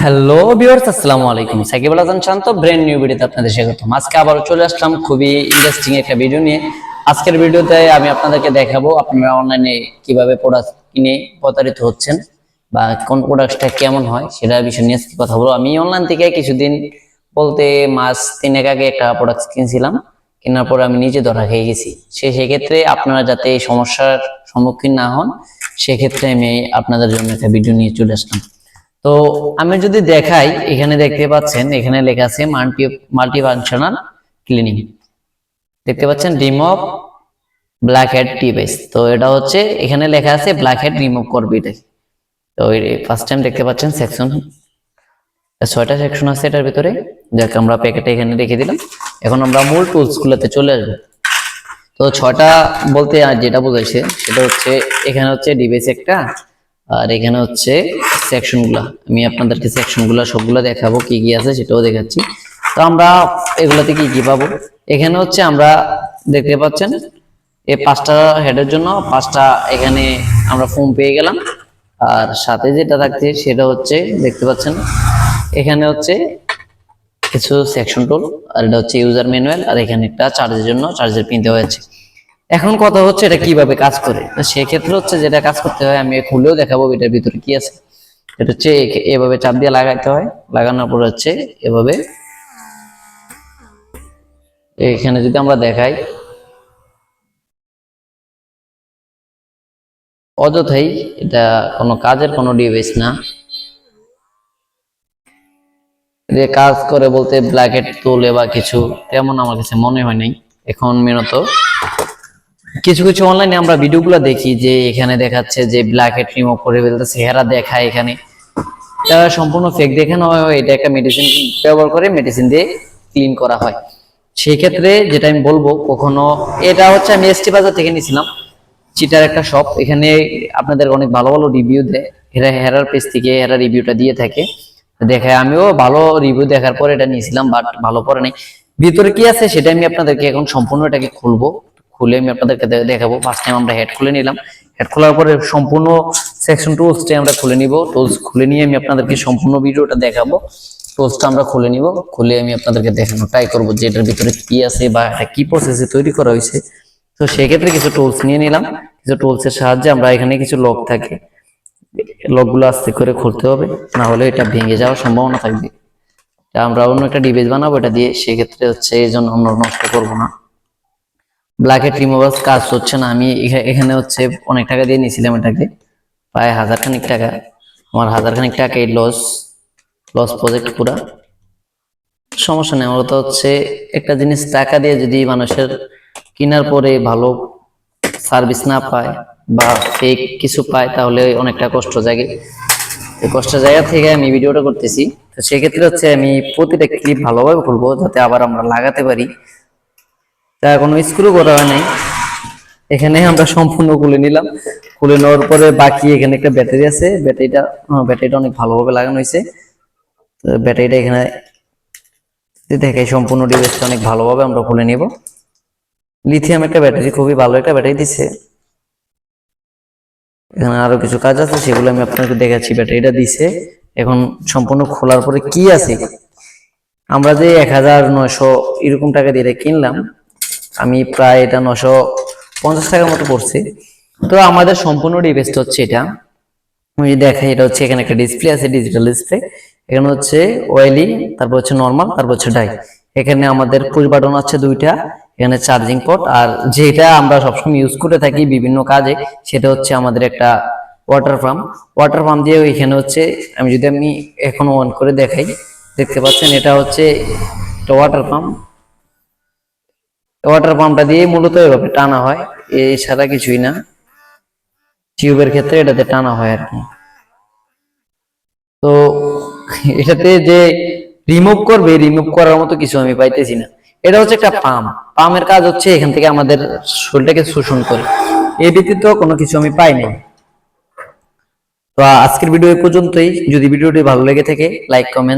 Hello viewers আসসালামু আলাইকুম। Shakib Al Hasan Shanto brand new ভিডিওতে আপনাদের স্বাগতম। আজকে আবারও চলে আসলাম খুবই ইন্টারেস্টিং একটা ভিডিও নিয়ে। আজকের ভিডিওতে আমি আপনাদেরকে দেখাবো আপনারা অনলাইনে কীভাবে প্রোডাক্ট কিনে প্রতারিত হচ্ছেন বা কোন প্রোডাক্টটা কেমন হয় সেটা বিষয় নিয়ে আজকে কথা বলব। আমি অনলাইন থেকে কিছুদিন বলতে মাস তিনেক আগে একটা প্রোডাক্ট কিনছিলাম। কেনার পরে আমি নিজে ধরা খেয়ে গেছি। সে সেক্ষেত্রে আপনারা যাতে সমস্যার সম্মুখীন না হন, সেক্ষেত্রে আমি আপনাদের জন্য একটা ভিডিও নিয়ে চলে আসলাম। তো আমি যদি দেখাই, এখানে দেখতে পাচ্ছেন, এখানে লেখা আছে মাল্টি মাল্টি ফাংশনাল ক্লিনিং দেখতে পাচ্ছেন রিমুভ ব্ল্যাক হেড ডিভাইস তো এটা হচ্ছে, এখানে লেখা আছে ব্ল্যাক হেড রিমুভ করবে এটাই তো ফার্স্ট টাইম দেখতে পাচ্ছেন সেকশন ছয়টা সেকশন আছে এটার ভিতরে। যাক, আমরা প্যাকেটে এখানে রেখে দিলাম। এখন আমরা মূল টুলস গুলোতে চলে আসব। তো ছয়টা বলতে যেটা বোঝাইছে, সেটা হচ্ছে, এখানে হচ্ছে ডিভাইস একটা। আর এখানে হচ্ছে সেকশনগুলা। আমি আপনাদেরকে সেকশনগুলা, সবগুলো দেখাবো কি কি আছে, সেটাও দেখাচ্ছি। তো আমরা এগুলাতে কি কি পাবো? এখানে হচ্ছে আমরা দেখতে পাচ্ছেন এই পাঁচটা হেডের জন্য পাঁচটা এখানে আমরা ফোম পেয়ে গেলাম। আর সাথে যেটা থাকছে সেটা হচ্ছে, দেখতে পাচ্ছেন, এখানে হচ্ছে কিছু সেকশন টুল আর এটা হচ্ছে ইউজার ম্যানুয়াল আর এখানে একটা চার্জের জন্য চার্জের পিন দেওয়া আছে। এখন কথা হচ্ছে এটা কীভাবে কাজ করে? সেক্ষেত্রে হচ্ছে যেটা কাজ করতে হয়, আমি খুলেও দেখাবো এটার ভিতরে কি আছে। এটা হচ্ছে এভাবে চাপ দিয়ে লাগাইতে হয়। লাগানোর পর হচ্ছে এভাবে এখানে যদি আমরা দেখাই, অযথাই এটা কোনো কাজের কোনো ডিভাইস না। যে কাজ করে বলতে ব্ল্যাকেট, তোলে বা কিছু, তেমন আমার কাছে মনে হয় নাই। এখন মেনত কিছু কিছু অনলাইনে আমরা ভিডিওগুলো দেখি যে এখানে দেখাচ্ছে যে ব্ল্যাক হেড রিমুভ করে ফেলতেছে হেরা দেখায় এখানে। তারা সম্পূর্ণ ফেক দেখানো হয় এটা একটা মেডিসিন ব্যবহার করে মেডিসিন দিয়ে ক্লিন করা হয়। সেই ক্ষেত্রে যেটা আমি বলব, কখনো এটা হচ্ছে আমি এসটি বাজার থেকে নিয়েছিলাম, চিটার একটা শপ এখানে আপনাদের অনেক ভালো ভালো রিভিউ দেয়, হেরা, হেরার পেজ থেকে হেরা রিভিউটা দিয়ে থাকে। দেখায়, আমিও ভালো রিভিউ দেখার পর এটা নিয়েছিলাম বাট ভালো পরে নাই। ভিতরে কি আছে সেটা আমি আপনাদেরকে এখন সম্পূর্ণ এটাকে খুলবো। খুলে আমি আপনাদেরকে দেখাবো। ফার্স্ট টাইম আমরা হেড খুলে নিলাম। হেড খোলার পরে সম্পূর্ণ সেকশন টুলসটা আমরা খুলে নিব। টুলস খুলে নিয়ে আমি আপনাদেরকে সম্পূর্ণ ভিডিওটা দেখাবো। টুলসটা আমরা খুলে নিব। খুলে আমি আপনাদেরকে দেখানো ট্রাই করব যে এটার ভিতরে কি আছে বা এটা কি প্রসেসে তৈরি করা হয়েছে। তো সেক্ষেত্রে কিছু টুলস নিয়ে নিলাম। কিছু টুলসের সাহায্যে আমরা এখানে কিছু লক থাকে। লকগুলো আস্তে করে খুলতে হবে। না হলে এটা ভেঙে যাওয়ার সম্ভাবনা থাকবে। আমরা অন্য একটা ডিভাইস বানাবো এটা দিয়ে। সেক্ষেত্রে হচ্ছে এই জন্য আমরা নষ্ট করব না। ব্ল্যাকেট রিমুভার কাজ হচ্ছে না। আমি এখা- এখানে হচ্ছে অনেক টাকা দিয়ে নিয়েছিলাম এটাকে। প্রায় হাজার খানিক টাকা। আমার হাজার খানিক টাকা এই লস লস প্রজেক্ট পুরা। সমস্যা নেই আমার তো হচ্ছে একটা জিনিস টাকা দিয়ে যদি মানুষের কেনার পরে ভালো সার্ভিস না পায় বা ফেক কিছু পায়, তাহলে অনেকটা কষ্ট জাগে। এই কষ্ট জায়গা থেকে আমি ভিডিওটা করতেছি। তো সেক্ষেত্রে হচ্ছে আমি প্রতিটা ক্লিপ ভালোভাবে খুলবো, যাতে আবার আমরা লাগাতে পারি। তা কোনো স্ক্রু করা হয় নাই। এখানে আমরা সম্পূর্ণ খুলে নিলাম। খুলে নেওয়ার পরে বাকি এখানে একটা ব্যাটারি আছে। ব্যাটারিটা ব্যাটারিটা অনেক ভালোভাবে লাগানো হয়েছে। তো ব্যাটারিটা এখানে দেখে সম্পূর্ণ ডিভাইসটা অনেক ভালোভাবে আমরা খুলে নিব। লিথিয়াম একটা ব্যাটারি, খুবই ভালো একটা ব্যাটারি দিচ্ছে এখানে আরও কিছু কাজ আছে, সেগুলো আমি আপনাকে দেখাচ্ছি। ব্যাটারিটা দিছে। এখন সম্পূর্ণ খোলার পরে কি আছে? আমরা যে এক হাজার নয়শো এরকম টাকা দিয়ে কিনলাম আমি প্রায় এটা নশো পঞ্চাশ টাকার মতো পড়ছে। তো আমাদের সম্পূর্ণ ডিভাইসটা হচ্ছে এটা। আমি দেখাই, এটা হচ্ছে এখানে একটা ডিসপ্লে আছে ডিজিটাল ডিসপ্লে এখানে হচ্ছে ওয়েলি তারপর হচ্ছে নর্মাল তারপর হচ্ছে ডাই এখানে আমাদের পুশ বাটন আছে দুইটা, এখানে চার্জিং পোর্ট আর যেটা আমরা সবসময় ইউজ করে থাকি বিভিন্ন কাজে, সেটা হচ্ছে আমাদের একটা ওয়াটার পাম্প ওয়াটার পাম্প দিয়ে এখানে হচ্ছে, আমি যদি আমি এখন অন করে দেখাই, দেখতে পাচ্ছেন, এটা হচ্ছে একটা ওয়াটার পাম্প ওয়াটার পাম্পটা দিয়ে মূলত এভাবে টানা হয়। এ এছাড়া কিছুই না। টিউবের ক্ষেত্রে এটাতে টানা হয় আর কি। তো এটাতে যে রিমুভ করবে রিমুভ করার মতো কিছু আমি পাইতেছি না। এটা হচ্ছে একটা পাম্প পামের কাজ হচ্ছে এখান থেকে আমাদের শরীরটাকে শোষণ করে। এ ব্যতীত কোনো কিছু আমি পাই নাই। তো আজকের ভিডিও এ পর্যন্তই। যদি ভিডিওটি ভালো লেগে থাকে লাইক কমেন্ট